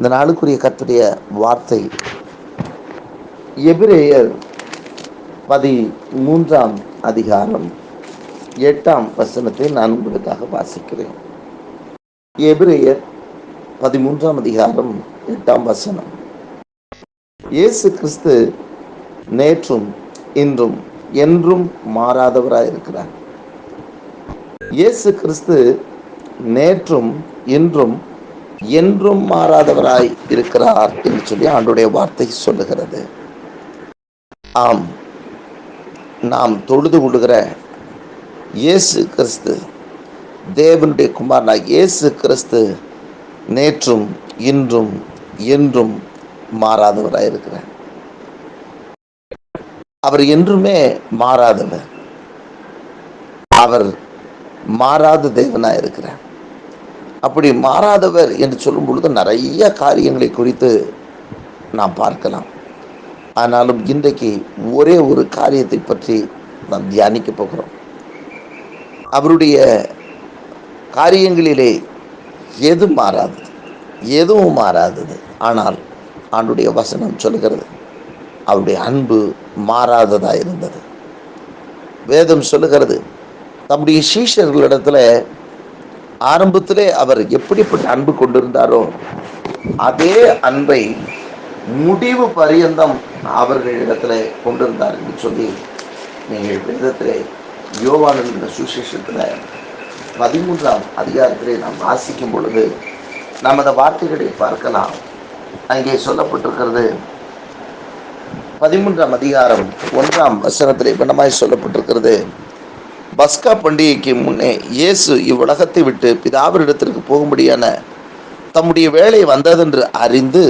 இந்த நாளுக்குரிய கத்துடைய வார்த்தை. எபிரேயர் பதி மூன்றாம் அதிகாரம் எட்டாம் வசனத்தை நான் உங்களுக்காக வாசிக்கிறேன். எபிரேயர் பதிமூன்றாம் அதிகாரம் எட்டாம் வசனம். இயேசு கிறிஸ்து நேற்றும் இன்றும் என்றும் மாறாதவராக இருக்கிறார் இயேசு கிறிஸ்து நேற்றும் இன்றும் என்றும் மாறாதவராய் இருக்கிறார் என்று சொல்லி ஆண்டுடைய வார்த்தை சொல்லுகிறது. ஆம். நாம் தொழுது கொள்கிற இயேசு கிறிஸ்து தேவனுடைய குமாரனாக இயேசு கிறிஸ்து நேற்றும் இன்றும் என்றும் மாறாதவராய் இருக்கிறார். அவர் என்றுமே மாறாதவர். அவர் மாறாத தேவனாய் இருக்கிறார். அப்படி மாறாதவர் என்று சொல்லும் பொழுது நிறைய காரியங்களை குறித்து நாம் பார்க்கலாம். ஆனாலும் இன்றைக்கு ஒரே ஒரு காரியத்தை பற்றி நாம் தியானிக்க போகிறோம். அவருடைய காரியங்களிலே எது மாறாதது? எதுவும் மாறாதது. ஆனால் ஆண்டுடைய வசனம் சொல்லுகிறது அவருடைய அன்பு மாறாததாக இருந்தது. வேதம் சொல்லுகிறது தம்முடைய சீஷர்களிடத்தில் ஆரம்பத்திலே அவர் எப்படிப்பட்ட அன்பு கொண்டிருந்தாரோ அதே அன்பை முடிவு பரியந்தம் அவர்களிடத்துல கொண்டிருந்தார் என்று சொல்லி நீங்கள் வேதத்திலே யோவானின் சுசேஷத்தில் பதிமூன்றாம் அதிகாரத்திலே நாம் வாசிக்கும் பொழுது நாம் அந்த வார்த்தைகளை பார்க்கலாம். அங்கே சொல்லப்பட்டிருக்கிறது பதிமூன்றாம் அதிகாரம் ஒன்றாம் வசனத்திலே வண்ணமாய் சொல்லப்பட்டிருக்கிறது. பஸ்கா பண்டிகைக்கு முன்னே இயேசு இவ்வுலகத்தை விட்டு பிதாவரிடத்திற்கு போகும்படியான தம்முடைய வேலை வந்ததென்று அறிந்து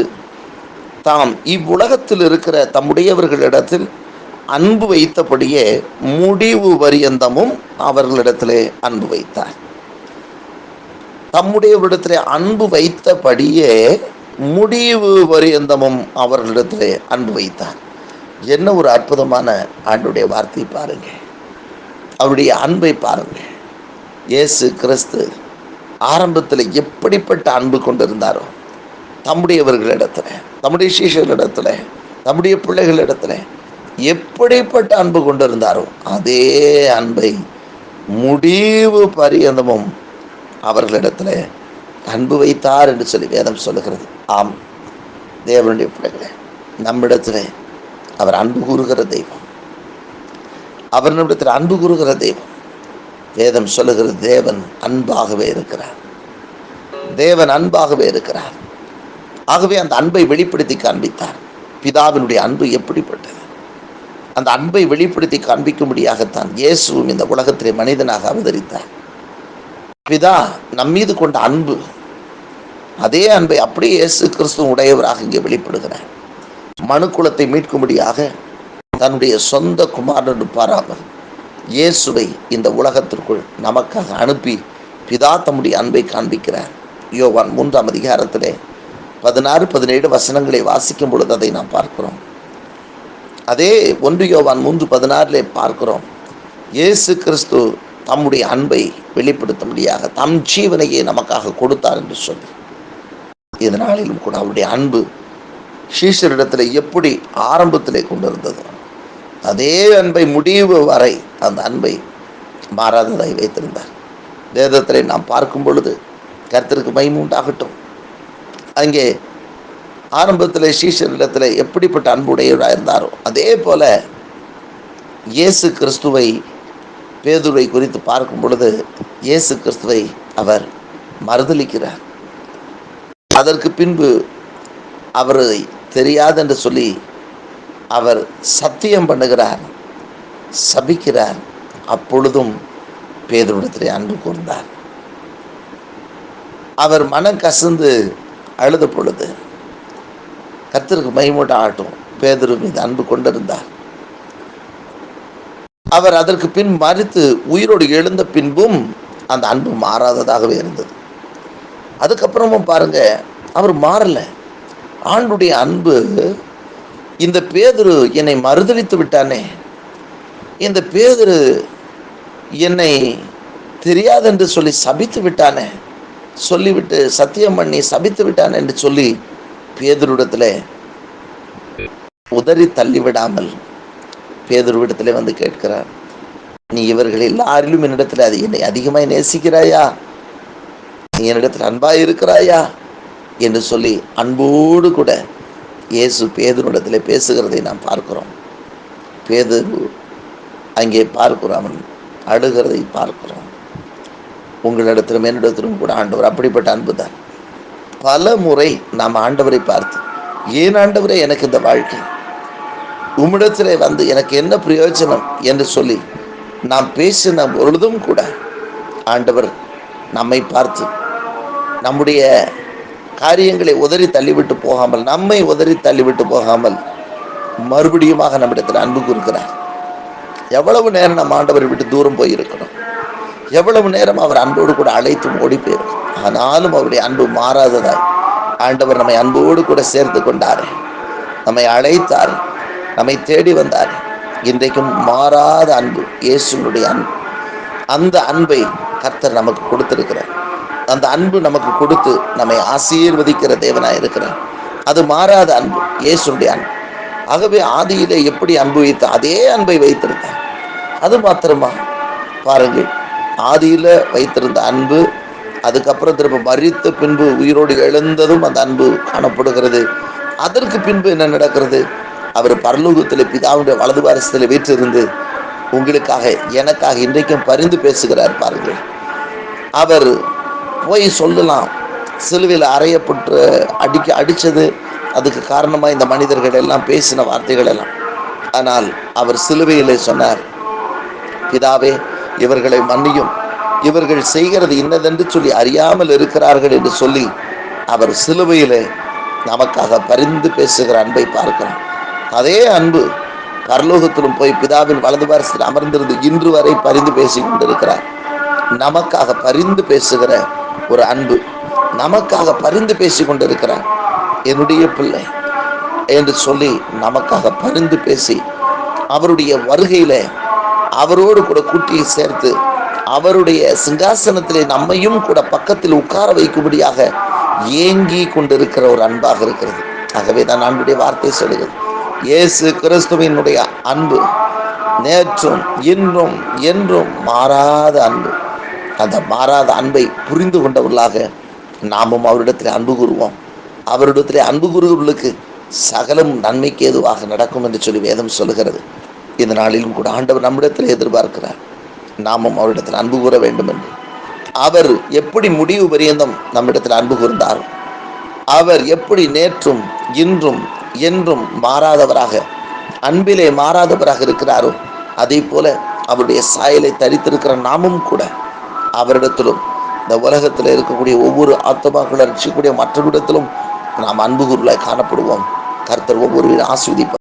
தாம் இவ்வுலகத்தில் இருக்கிற தம்முடையவர்களிடத்தில் அன்பு வைத்தபடியே முடிவு பரியந்தமும் அவர்களிடத்திலே அன்பு வைத்தார். தம்முடையவரிடத்திலே அன்பு வைத்தபடியே முடிவு பரியந்தமும் அவர்களிடத்திலே அன்பு வைத்தார். என்ன ஒரு அற்புதமான ஆண்டுடைய வார்த்தை பாருங்கள். அவருடைய அன்பை பாருங்கள் இயேசு கிறிஸ்து ஆரம்பத்தில் எப்படிப்பட்ட அன்பு கொண்டிருந்தாரோ தம்முடையவர்களிடத்துல தம்முடைய சீஷர்களிடத்துல தம்முடைய பிள்ளைகளிடத்துல எப்படிப்பட்ட அன்பு கொண்டிருந்தாரோ அதே அன்பை முடிவு பரியந்தமும் அவர்களிடத்துல அன்பு வைத்தார் என்று சொல்லி வேதம் சொல்லுகிறது. ஆம். தேவனுடைய பிள்ளைகளே நம்மிடத்தில் அவர் அன்பு கூறுகிற தெய்வம். அவர் நம்மிடத்தில் அன்பு கூறுகிற தெய்வம் வேதம் சொல்லுகிற தேவன் அன்பாகவே இருக்கிறார். தேவன் அன்பாகவே இருக்கிறார். ஆகவே அந்த அன்பை வெளிப்படுத்தி காண்பித்தார். பிதாவினுடைய அன்பு எப்படிப்பட்டது? அந்த அன்பை வெளிப்படுத்தி காண்பிக்கும்படியாகத்தான் இயேசுவும் இந்த உலகத்திலே மனிதனாக அவதரித்தார். பிதா நம்மீது கொண்ட அன்பு அதே அன்பை அப்படியே இயேசு கிறிஸ்துவ உடையவராக இங்கே வெளிப்படுகிறார். மனுக்குலத்தை மீட்கும்படியாக தன்னுடைய சொந்த குமாரன் பாராமல் இயேசுவை இந்த உலகத்திற்குள் நமக்காக அனுப்பி பிதா தம்முடைய அன்பை காண்பிக்கிறார். யோவான் மூன்றாம் அதிகாரத்திலே பதினாறு பதினேழு வசனங்களை வாசிக்கும் பொழுது அதை நாம் பார்க்கிறோம். அதே ஒன்று யோவான் மூன்று பதினாறிலே பார்க்கிறோம். இயேசு கிறிஸ்து தம்முடைய அன்பை வெளிப்படுத்தும்படியாக தம் ஜீவனையே நமக்காக கொடுத்தார் என்று சொல்லி. இதனாலும் கூட அவருடைய அன்பு ஷீஷரிடத்தில் எப்படி ஆரம்பத்திலே கொண்டிருந்தது அதே அன்பை முடிவு வரை அந்த அன்பை மாறாததை வைத்திருந்தார். வேதத்திலே நாம் பார்க்கும் பொழுது கர்த்தருக்கு மகிமை உண்டாகட்டும். அங்கே ஆரம்பத்தில் ஸ்ரீசரிடத்தில் எப்படிப்பட்ட அன்புடையவராக இருந்தாரோ அதே போல இயேசு கிறிஸ்துவை பேதுரை குறித்து பார்க்கும் பொழுது இயேசு கிறிஸ்துவை அவர் மறுதளிக்கிறார் அதற்கு பின்பு அவரை தெரியாதென்று சொல்லி அவர் சத்தியம் பண்ணுகிறார் சபிக்கிறார். அப்பொழுதும் பேதரிடத்திலே அன்பு கூர்ந்தார். அவர் மனம் கசந்து அழுத பொழுது கத்திற்கு மைமூட்ட ஆட்டும் பேதரு மீது அன்பு கொண்டிருந்தார். அவர் அதற்கு பின் மறித்து உயிரோடு எழுந்த பின்பும் அந்த அன்பு மாறாததாகவே இருந்தது. அதுக்கப்புறமும் பாருங்க அவர் மாறலை. ஆண்டுடைய அன்பு இந்த பேதுரு என்னை மறுதளித்து விட்டானே? இந்த பேதுரு என்னை தெரியாதென்று சொல்லி சபித்து விட்டானே? சொல்லிவிட்டு சத்தியம் பண்ணி சபித்து விட்டான் என்று சொல்லி பேதுருவிடத்தில் உதறி தள்ளிவிடாமல் பேதுருவிடத்தில் வந்து கேட்கிறார். நீ இவர்கள் எல்லாரிலும் என்னிடத்தில் அது என்னை அதிகமாய் நேசிக்கிறாயா? நீ என்னிடத்தில் அன்பாய் இருக்கிறாயா? என்று சொல்லி அன்போடு கூட இயேசு பேதுனிடத்தில் பேசுகிறதை நாம் பார்க்கிறோம். பேது அங்கே பார்க்கிறோம் அவன் அழுகிறதை பார்க்கிறோம். உங்களிடத்திலும் என்னிடத்திலும் கூட ஆண்டவர் அப்படிப்பட்ட அன்பு தான். பல முறை நாம் ஆண்டவரை பார்த்து ஏன் ஆண்டவரே எனக்கு இந்த வாழ்க்கை? உம்மிடத்திலே வந்து எனக்கு என்ன பிரயோஜனம்? என்று சொல்லி நாம் பேசின பொழுதும் கூட ஆண்டவர் நம்மை பார்த்து நம்முடைய காரியங்களை உதறி தள்ளிவிட்டு போகாமல் நம்மை உதறி தள்ளிவிட்டு போகாமல் மறுபடியுமாக நம்மிடத்தில் அன்பு கூறுகிறார். எவ்வளவு நேரம் நம்ம ஆண்டவரை விட்டு தூரம் போயிருக்கிறோம். எவ்வளவு நேரம் அவர் அன்போடு கூட அழைத்தும் ஓடி போயிருக்கும் ஆனாலும் அவருடைய அன்பு மாறாததாய் ஆண்டவர் நம்மை அன்போடு கூட சேர்த்து கொண்டார். நம்மை அழைத்தார். நம்மை தேடி வந்தார். இன்றைக்கும் மாறாத அன்பு இயேசுனுடைய அன்பு. அந்த அன்பை கர்த்தர் நமக்கு கொடுத்திருக்கிறார். அந்த அன்பு நமக்கு கொடுத்து நம்மை ஆசீர்வதிக்கிற தேவனாக இருக்கிறார். அது மாறாத அன்பு இயேசுடைய அன்பு. ஆகவே ஆதியிலே எப்படி அன்பு வைத்த அதே அன்பை வைத்திருந்தார். அது மாத்திரமா? பாருங்கள் ஆதியில வைத்திருந்த அன்பு அதுக்கப்புறம் திரும்ப மறித்த பின்பு உயிரோடு எழுந்ததும் அந்த அன்பு காணப்படுகிறது. அதற்கு பின்பு என்ன நடக்கிறது? அவர் பரலோகத்தில் பிதாவுடைய வலது பாரசத்தில் வீற்றிருந்து உங்களுக்காக எனக்காக இன்றைக்கும் பரிந்து பேசுகிறார் பாருங்கள். அவர் போய் சொல்லலாம். சிலுவையில் அறையப்பட்டு அடிக்க அடித்தது அதுக்கு காரணமாக இந்த மனிதர்கள் எல்லாம் பேசின வார்த்தைகள் எல்லாம். ஆனால் அவர் சிலுவையில் சொன்னார் பிதாவே இவர்களை மன்னியும். இவர்கள் செய்கிறது இன்னதென்று சொல்லி அறியாமல் இருக்கிறார்கள் என்று சொல்லி அவர் சிலுவையில் நமக்காக பரிந்து பேசுகிற அன்பை பார்க்கிறோம் அதே அன்பு பரலோகத்திலும் போய் பிதாவின் வலது பாரசத்தில் அமர்ந்திருந்து இன்று வரை பரிந்து பேசி கொண்டிருக்கிறார். நமக்காக பரிந்து பேசுகிற ஒரு அன்பு. நமக்காக பரிந்து பேசி கொண்டிருக்கிறார் என்னுடைய பிள்ளை என்று சொல்லி நமக்காக பரிந்து பேசி அவருடைய வருகையில அவரோடு கூட கூட்டியை சேர்த்து அவருடைய சிங்காசனத்திலே நம்மையும் கூட பக்கத்தில் உட்கார வைக்கும்படியாக ஏங்கி கொண்டிருக்கிற ஒரு அன்பாக இருக்கிறது. ஆகவே தான் அன்புடைய வார்த்தை சொல்லுகிறது இயேசு கிறிஸ்துவினுடைய அன்பு நேற்றும் இன்றும் என்றும் மாறாத அன்பு. அந்த மாறாத அன்பை புரிந்து கொண்டவர்களாக நாமும் அவரிடத்தில் அன்பு கூறுவோம். அவரிடத்தில் அன்பு கூறுவர்களுக்கு சகலம் நன்மைக்கு ஏதுவாக நடக்கும் என்று சொல்லி வேதம் சொல்லுகிறது. இந்த நாளிலும் கூட ஆண்டவர் நம்மிடத்தில் எதிர்பார்க்கிறார். நாமும் அவரிடத்தில் அன்பு கூற வேண்டும் என்று அவர் எப்படி முடிவு பரியந்தம் நம்மிடத்தில் அன்பு கூர்ந்தார்? அவர் எப்படி நேற்றும் இன்றும் என்றும் மாறாதவராக அன்பிலே மாறாதவராக இருக்கிறாரோ அதே போல அவருடைய சாயலை தரித்திருக்கிற நாமும் கூட அவரிடத்திலும் இந்த உலகத்தில் இருக்கக்கூடிய ஒவ்வொரு ஆத்மாக்களை ரசிக்கக்கூடிய மற்றவரிடத்திலும் நாம் அன்பு குருளாய் காணப்படுவோம். கர்த்தர் ஒவ்வொரு ஆஸ்வதிப்பார்